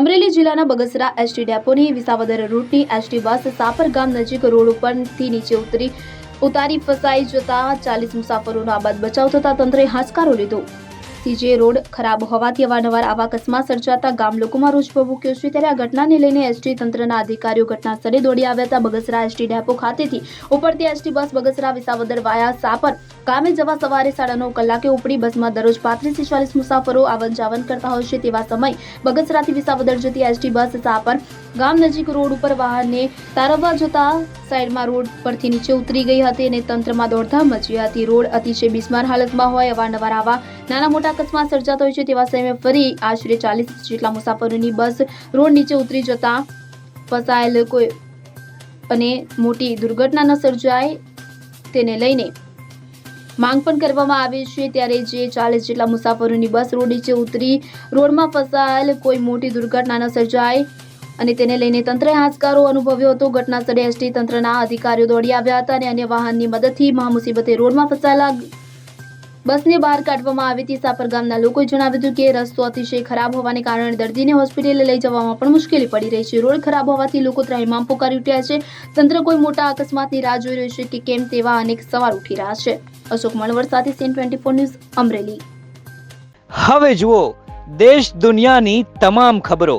અમરેલી જિલ્લાના બગસરા એસટી ડેપોની વિસાવદર રૂટની એસટી બસ સાપર ગામ નજીક રોડ ઉપરથી નીચે ઉતરી ઉતારી ફસાઈ જતા ચાલીસ મુસાફરોનો આબાદ બચાવ થતા તંત્રે હાશકારો લીધો. સીજે રોડ ખરાબ હોવાથી અવારનવાર આવા અકસ્માત સર્જાતા ગામ લોકોમાં રોષ ભભૂક્યો છે? ત્યારે આ ઘટનાને લઈને એસટી તંત્રના અધિકારીઓ ઘટના સ્થળે દોડી આવ્યા હતા. બગસરા એસટી ડેપો ખાતેથી ઉપડતી ST bus Bagasra Visavadar via Sapar ગામે જવા સવારે સાડા નવ કલાકે ઉપડી બસમાં દરરોજ પાંત્રીસથી ચાલીસ મુસાફરો આવન જાવન કરતા હોય છે. તેવા સમય બગસરાથી વિસાવદર જતી એસટી બસ સાપર ગામ નજીક રોડ ઉપર વાહનને તારવવા જતા સાઈડમાં રોડ પરથી નીચે ઉતરી ગઈ હતી અને તંત્રમાં દોડધામ મચી હતી. રોડ અતિશય બિસ્માર હાલતમાં હોય અવારનવાર આવા નાના મોટા અકસ્માત સર્જાતા હોય છે તેવા સમયે ફરી આશરે ચાલીસ જેટલા મુસાફરોની બસ રોડ નીચે ઉતરી જતા ફસાયેલ કોઈ અને મોટી દુર્ઘટના ન સર્જાય તેને લઈને માંગ પણ કરવામાં આવી છે. ત્યારે જે ચાલીસ જેટલા મુસાફરોની બસ રોડ નીચે ઉતરી રોડમાં ફસાયેલ કોઈ મોટી દુર્ઘટના ન સર્જાય અને તેને લઈને તંત્રે હાશકારો અનુભવ્યો હતો. ઘટના સ્થળે એસટી તંત્રના અધિકારીઓ દોડી આવ્યા હતા અને અન્ય વાહનની મદદથી મહામુસીબતે રોડમાં ફસાયેલા બસને બહાર કાઢવામાં આવી હતી. સાપર ગામના લોકોએ જણાવ્યું હતું કે રસ્તો અતિશય ખરાબ હોવાને કારણે દર્દીને હોસ્પિટલે લઈ જવામાં પણ મુશ્કેલી પડી રહી છે. રોડ ખરાબ હોવાથી લોકો ત્રાહિમામ પોકારી ઉઠ્યા છે. તંત્ર કોઈ મોટા અકસ્માતની રાહ જોઈ રહ્યું છે કે કેમ તેવા અનેક સવાલ ઉઠી રહ્યા છે. અશોક મણવર સાથે CN twenty four news, Amreli. હવે જુઓ, દેશ દુનિયાની તમામ ખબરો